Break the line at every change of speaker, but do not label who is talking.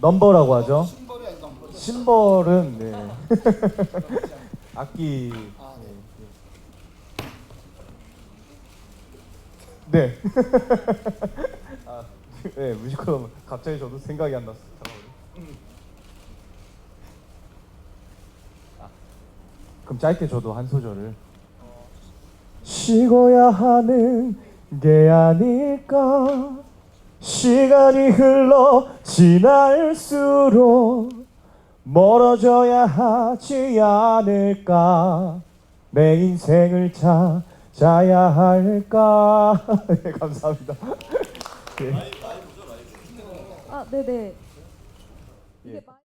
넘버라고 하죠. 심벌은 네. 악기
아,
네. 네. 아, 네, 뮤지컬 갑자기 저도 생각이 안 났어요. 잠깐만요. 아, 그럼 짧게 저도 한 소절을 쉬고야 하는 게 아닐까 시간이 흘러 지날수록 멀어져야 하지 않을까 내 인생을 찾아야 할까 네, 감사합니다 네.
아, 네네.
예.
이게 마-